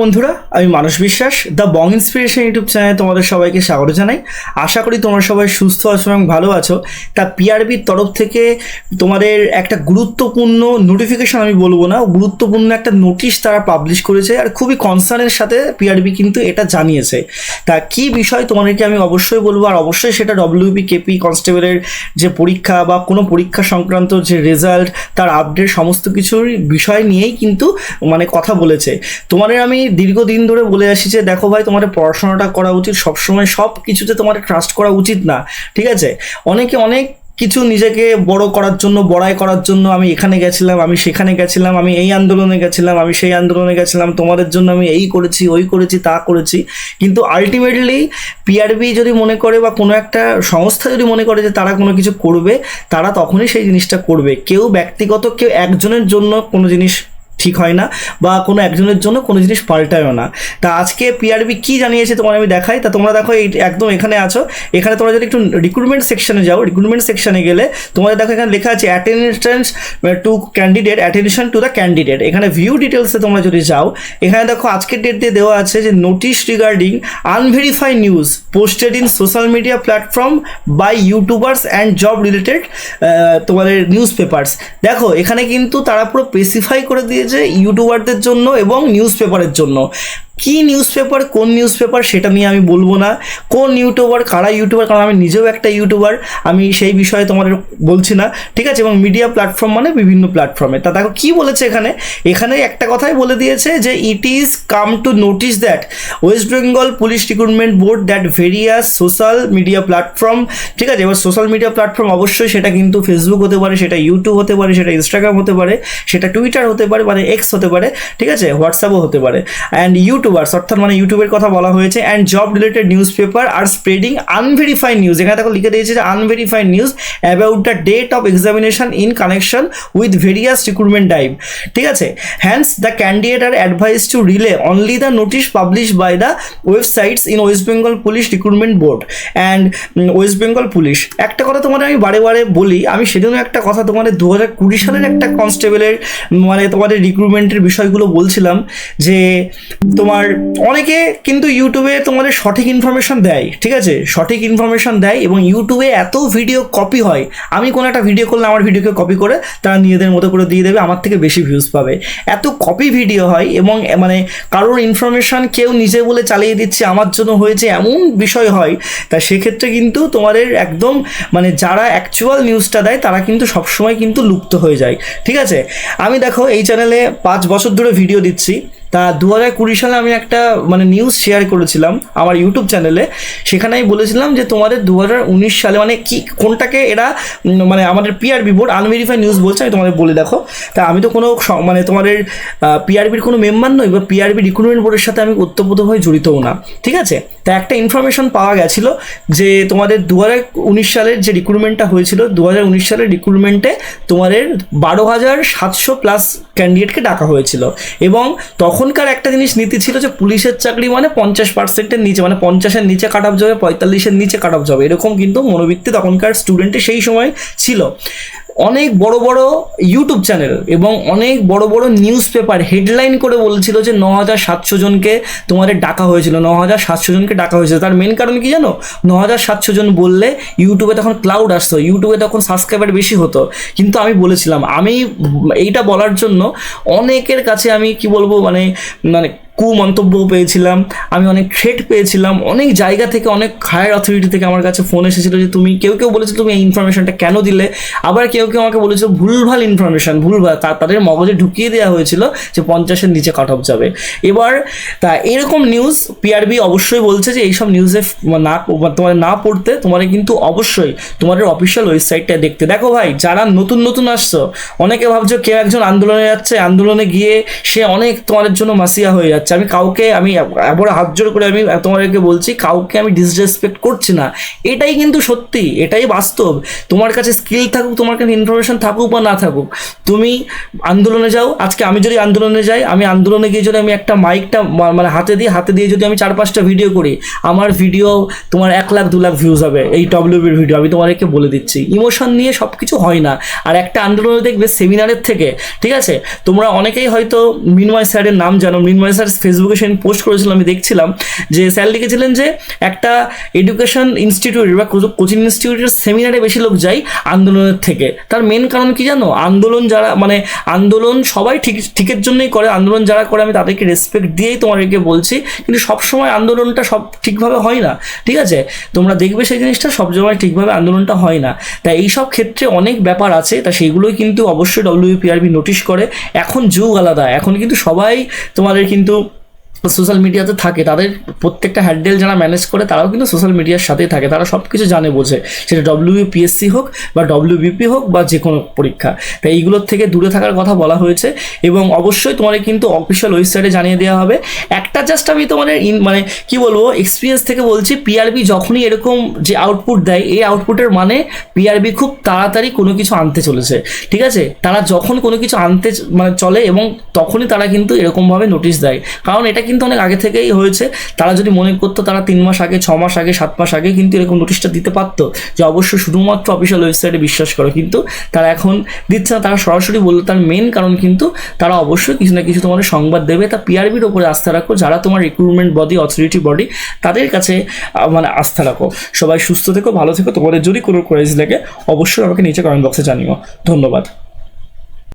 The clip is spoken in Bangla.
বন্ধুরা, আমি মানস বিশ্বাস দ্য বং ইন্সপিরেশন ইউটিউব চ্যানেলে তোমাদের সবাইকে স্বাগত জানাই। আশা করি তোমরা সবাই সুস্থ আছো এবং ভালো আছো। তা পিআরবির তরফ থেকে তোমাদের একটা গুরুত্বপূর্ণ নোটিফিকেশন আমি বলব না, গুরুত্বপূর্ণ একটা নোটিশ তারা পাবলিশ করেছে আর খুবই কনসার্নের সাথে পিআরবি কিন্তু এটা জানিয়েছে। তা কি বিষয় তোমাদেরকে আমি অবশ্যই বলব আর অবশ্যই সেটা ডব্লিউপি কেপি কনস্টেবলের যে পরীক্ষা বা কোনো পরীক্ষা সংক্রান্ত যে রেজাল্ট তার আপডেট সমস্ত কিছুর বিষয় নিয়েই কিন্তু মানে কথা বলেছে। তোমাদের আমি দীর্ঘদিন ধরে বলে আসি যে, দেখো ভাই, তোমাদের পড়াশোনাটা করা উচিত। সবসময় সব কিছুতে তোমার ট্রাস্ট করা উচিত না। ঠিক আছে? অনেকে অনেক কিছু নিজেকে বড় করার জন্য, বড়াই করার জন্য আমি এখানে গেছিলাম, আমি সেখানে গেছিলাম, আমি এই আন্দোলনে গেছিলাম, আমি সেই আন্দোলনে গেছিলাম, তোমাদের জন্য আমি এই করেছি, ওই করেছি, তা করেছি। কিন্তু আলটিমেটলি পিআরবি যদি মনে করে বা কোনো একটা সংস্থা যদি মনে করে যে, তারা কোনো কিছু করবে, তারা তখনই সেই জিনিসটা করবে। কেউ ব্যক্তিগত, কেউ একজনের জন্য কোনো জিনিস ঠিক হয় না বা কোনো একজনের জন্য কোনো জিনিস পাল্টায়ও না। তা আজকে পিআরবি কি জানিয়েছে তোমার আমি দেখাই। তা তোমরা দেখো এই একদম এখানে আছো। এখানে তোমরা যদি একটু রিক্রুটমেন্ট সেকশনে যাও রিক্রুটমেন্ট সেকশনে গেলে তোমাদের দেখো এখানে লেখা আছে attendance to candidate attention to the candidate এখানে ভিউ ডিটেলসে তোমরা যদি যাও, এখানে দেখো আজকের ডেট দিয়ে দেওয়া আছে যে notice regarding unverify news posted in social media platform by youtubers and job related তোমাদের নিউজ পেপার্স দেখো, এখানে কিন্তু তারা পুরো স্পেসিফাই করে দিয়েছে ইউটিউবারদের জন্য এবং নিউজ পেপারের জন্য। কি নিউজ পেপার কোন নিউজ পেপার সেটা নিয়ে আমি বলব না। কোন ইউটিউবার কারা ইউটিউবার কারণ আমি নিজেও একটা ইউটিউবার আমি সেই বিষয়ে তোমাদের বলছি না। ঠিক আছে? এবং মিডিয়া প্ল্যাটফর্ম মানে বিভিন্ন প্ল্যাটফর্মে তা দেখো কী বলেছে এখানে? এখানে একটা কথাই বলে দিয়েছে যে it is come to notice that West Bengal police recruitment board that various social media platform ঠিক আছে? এবার সোশ্যাল মিডিয়া প্ল্যাটফর্ম অবশ্যই সেটা কিন্তু ফেসবুক হতে পারে, সেটা ইউটিউব হতে পারে, সেটা ইনস্টাগ্রাম হতে পারে, সেটা টুইটার হতে পারে মানে এক্স হতে পারে। ঠিক আছে? হোয়াটসঅ্যাপও হতে পারে। অ্যান্ড ইউটিউবার্স অর্থাৎ মানে ইউটিউবের কথা বলা হয়েছে and job related news paper R spreading unverified news এখানে দেখো লিখে দিয়েছে যে unverified news about the date of examination in connection with various recruitment type ঠিক আছে? Hence the candidate are advise to rely only the notice publish by the websites in West Bengal police recruitment board and West Bengal police একটা কথা তোমাদের আমি বারে বারে বলি, আমি সেদিনও একটা কথা তোমাদের দু হাজার কুড়ি সালের একটা কনস্টেবলের মানে তোমাদের রিক্রুটমেন্টের বিষয়গুলো বলছিলাম যে তোমার অনেকে কিন্তু ইউটিউবে তোমাদের সঠিক ইনফরমেশন দেয়, ঠিক আছে? সঠিক ইনফরমেশন দেয় এবং ইউটিউবে এত ভিডিও কপি হয়, আমি কোনো একটা ভিডিও করলে আমার ভিডিওকে কপি করে তারা নিজেদের মতো করে দিয়ে দেবে, আমার থেকে বেশি ভিউজ পাবে। এত কপি ভিডিও হয় এবং মানে কারোর ইনফরমেশন কেউ নিজে বলে চালিয়ে দিচ্ছে, আমার জন্য হয়েছে এমন বিষয় হয়, তা সেক্ষেত্রে কিন্তু তোমাদের একদম মানে যারা অ্যাকচুয়াল নিউজটা দেয়, তারা কিন্তু সবসময় কিন্তু লুপ্ত হয়ে যায়, ঠিক আছে? আমি দেখো এই চ্যানেলে পাঁচ বছর ধরে ভিডিও দিচ্ছি তা দু হাজার কুড়ি সালে আমি একটা মানে নিউজ শেয়ার করেছিলাম আমার ইউটিউব চ্যানেলে সেখানে আমি বলেছিলাম যে তোমাদের দু হাজার উনিশ সালে মানে কি, কোনটাকে এরা মানে আমাদের পিআরবি বোর্ড আনভেরিফাই নিউজ বলছে, আমি তোমাদের বলে দেখো। তা আমি তো কোনো মানে তোমাদের পিআরবির কোনো মেম্বার নই, বা পিআরবি রিক্রুটমেন্ট বোর্ডের সাথে আমি ওতপ্রোতভাবে জড়িতও না, ঠিক আছে? তা একটা ইনফরমেশন পাওয়া গেছিল যে তোমাদের দু হাজার উনিশ সালের যে রিক্রুটমেন্টটা হয়েছিল দু হাজার উনিশ সালের রিক্রুটমেন্টে তোমাদের বারো হাজার সাতশো প্লাস ক্যান্ডিডেটকে ডাকা হয়েছিল। এবং তখনকার একটা জিনিস নীতি ছিল যে পুলিশের চাকরি মানে পঞ্চাশ পার্সেন্টের নিচে মানে পঞ্চাশের নিচে কাট অফ যাবে পঁয়তাল্লিশের নিচে কাট অফ যাবে এরকম কিন্তু মনোবৃত্তি তখনকার স্টুডেন্টে সেই সময় ছিল। অনেক বড় বড় ইউটিউব চ্যানেল এবং অনেক বড় বড় নিউজ পেপার হেডলাইন করে বলছিল যে ন হাজার সাতশো জনকে তোমাদের ডাকা হয়েছিল ন হাজার সাতশো জনকে ডাকা হয়েছিল। তার মেন কারণ কি জানো? ন হাজার সাতশো জন বললে ইউটিউবে তখন ক্লাউড আসতো ইউটিউবে তখন সাবস্ক্রাইবার বেশি হতো। কিন্তু আমি বলেছিলাম, আমি এইটা বলার জন্য অনেকের কাছে আমি কি বলব মানে মানে কুমন্তব্য পেয়েছিলাম, আমি অনেক থ্রেট পেয়েছিলাম, অনেক জায়গা থেকে, অনেক হায়ার অথরিটি থেকে আমার কাছে ফোন এসেছিল যে তুমি, কেউ কেউ বলেছিল তুমি এই ইনফরমেশনটা কেন দিলে? আবার কেউ কেউ আমাকে বলেছিল ভুলভাল ইনফরমেশন ভুলভাল তাদের মগজে ঢুকিয়ে দেওয়া হয়েছিল যে পঞ্চাশের নিচে কাট অফ যাবে। এবার তা এরকম নিউজ পিআরবি অবশ্যই বলছে যে এইসব নিউজে না, তোমার না পড়তে, তোমার কিন্তু অবশ্যই তোমাদের অফিসিয়াল ওয়েবসাইটটা দেখতে। দেখো ভাই, যারা নতুন নতুন আসছো, অনেকে ভাবছ কেউ একজন আন্দোলনে যাচ্ছে, আন্দোলনে গিয়ে সে অনেক তোমাদের জন্য মাসিয়া হয়ে যাচ্ছে। আমি কাউকে, আমি আবার হাত জোর করে আমি তোমাদেরকে বলছি, কাউকে আমি ডিসরেসপেক্ট করছি না। এটাই কিন্তু সত্যি, এটাই বাস্তব। তোমার কাছে স্কিল থাকুক, তোমার কাছে ইনফরমেশন থাকুক বা না থাকুক, তুমি আন্দোলনে যাও। আজকে আমি যদি আন্দোলনে যাই, আমি আন্দোলনে গিয়ে যদি আমি একটা মাইকটা মানে হাতে দিয়ে হাতে দিয়ে যদি আমি চার পাঁচটা ভিডিও করি, আমার ভিডিও তোমার এক লাখ, দু লাখ ভিউজ হবে এই ডব্লিউবির ভিডিও আমি তোমাদেরকে বলে দিচ্ছি ইমোশন নিয়ে সব কিছু হয় না। আর একটা আন্দোলনে দেখবে সেমিনারের থেকে, ঠিক আছে? তোমরা অনেকেই হয়তো মিনময় স্যারের নাম জানো। মিনময় স্যার জাস্ট ফেসবুকে সেদিন পোস্ট করেছিলাম আমি দেখছিলাম যে স্যার লিখেছিলেন যে একটা এডুকেশন ইনস্টিটিউট বা কোচিং ইনস্টিটিউটের সেমিনারে বেশি লোক যায় আন্দোলনের থেকে। তার মেন কারণ কি জানো? আন্দোলন যারা মানে আন্দোলন সবাই ঠিক, ঠিকের জন্যই করে, আন্দোলন যারা করে আমি তাদেরকে রেসপেক্ট দিয়েই তোমাদেরকে বলছি, কিন্তু সবসময় আন্দোলনটা সব ঠিকভাবে হয় না, ঠিক আছে? তোমরা দেখবে সেই জিনিসটা, সব সময় ঠিকভাবে আন্দোলনটা হয় না। তাই এইসব ক্ষেত্রে অনেক ব্যাপার আছে, তা সেইগুলোই কিন্তু অবশ্যই ডব্লিউপিআরবি নোটিশ করে। এখন যুগ আলাদা, এখন কিন্তু সবাই তোমাদের কিন্তু সোশ্যাল মিডিয়াতে থাকে, তাদের প্রত্যেকটা হ্যান্ডেল যারা ম্যানেজ করে, তারাও কিন্তু সোশ্যাল মিডিয়ার সাথেই থাকে। তারা সব কিছু জানে, বোঝে। সেটা ডব্লিউপিএসসি হোক বা ডব্লিউবিপি হোক বা যে কোনো পরীক্ষা। তাই এইগুলোর থেকে দূরে থাকার কথা বলা হয়েছে এবং অবশ্যই তোমাদের কিন্তু অফিসিয়াল ওয়েবসাইটে জানিয়ে দেওয়া হবে। একটা জাস্ট আমি তোমাদের ইন মানে কি বলব এক্সপিরিয়েন্স থেকে বলছি পিআরবি যখনই এরকম যে আউটপুট দেয়, এই আউটপুটের মানে পিআরবি খুব তাড়াতাড়ি কোনো কিছু আনতে চলেছে। ঠিক আছে? তারা যখন কোনো কিছু আনতে মানে চলে এবং তখনই তারা কিন্তু এরকমভাবে নোটিশ দেয়। কারণ এটা কিন্তু অনেক আগে থেকেই হয়েছে। তারা যদি মনে করতো তারা তিন মাস আগে, ছ মাস আগে, সাত মাস আগে কিন্তু এরকম নোটিশটা দিতে পারতো যে অবশ্যই শুধুমাত্র অফিসিয়াল ওয়েবসাইটে বিশ্বাস করো। কিন্তু তারা এখন দিচ্ছে না, তারা সরাসরি বলল। তার মেন কারণ কিন্তু তারা অবশ্যই কিছু না কিছু তোমাদের সংবাদ দেবে। তা পিআরবির ওপরে আস্থা রাখো। যারা তোমার রিক্রুটমেন্ট বডি অথরিটি বডি তাদের কাছে মানে আস্থা রাখো। সবাই সুস্থ থেকো, ভালো থেকো। তোমাদের যদি কোনো কোয়েজ লাগে, অবশ্যই আমাকে নিচে কমেন্ট বক্সে জানিও। ধন্যবাদ।